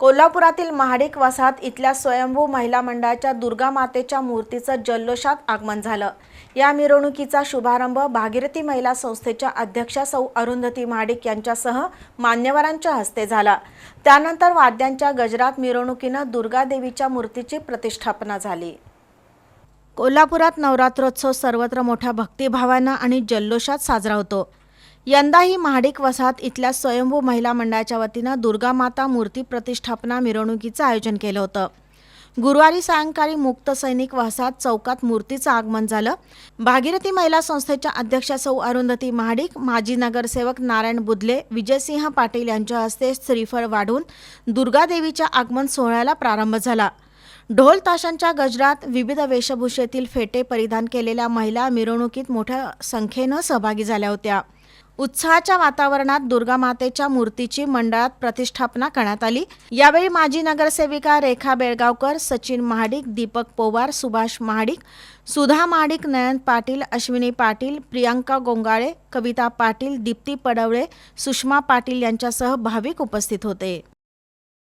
कोल्हापुरातील महाडिक वसाहत इथल्या स्वयंभू महिला मंडळाच्या दुर्गा मातेच्या मूर्तीचं जल्लोषात आगमन झालं. या मिरवणुकीचा शुभारंभ भागीरथी महिला संस्थेच्या अध्यक्षा सौ अरुंधती महाडिक यांच्यासह मान्यवरांच्या हस्ते झाला. त्यानंतर वाद्यांच्या गजरात मिरवणुकीनं दुर्गादेवीच्या मूर्तीची प्रतिष्ठापना झाली. कोल्हापुरात नवरात्रोत्सव सर्वत्र मोठ्या भक्तिभावानं आणि जल्लोषात साजरा होतो. यंदाही महाडिक वसाहत इथल्या स्वयंभू महिला मंडळाच्या वतीनं दुर्गा माता मूर्ती प्रतिष्ठापना मिरवणुकीचं आयोजन केलं होतं. गुरुवारी सायंकाळी मुक्त सैनिक वसाहत चौकात मूर्तीचं आगमन झालं. भागीरथी महिला संस्थेच्या अध्यक्षा सौ अरुंधती महाडिक माजी नगरसेवक नारायण बुदले विजयसिंह पाटील यांच्या हस्ते श्रीफळ वाढून दुर्गादेवीच्या आगमन सोहळ्याला प्रारंभ झाला. ढोल ताशांच्या गजरात विविध वेशभूषेतील फेटे परिधान केलेल्या महिला मिरवणुकीत मोठ्या संख्येनं सहभागी झाल्या होत्या. उत्साहाच्या वातावरणात दुर्गा मातेच्या मूर्तीची मंडळात प्रतिष्ठापना करण्यात आली. यावेळी माजी नगरसेविका रेखा बेळगावकर सचिन महाडिक दीपक पोवार सुभाष महाडिक सुधा महाडिक नयन पाटील अश्विनी पाटील प्रियांका गोंगाळे कविता पाटील दीप्ती पडवळे सुषमा पाटील यांच्यासह भाविक उपस्थित होते.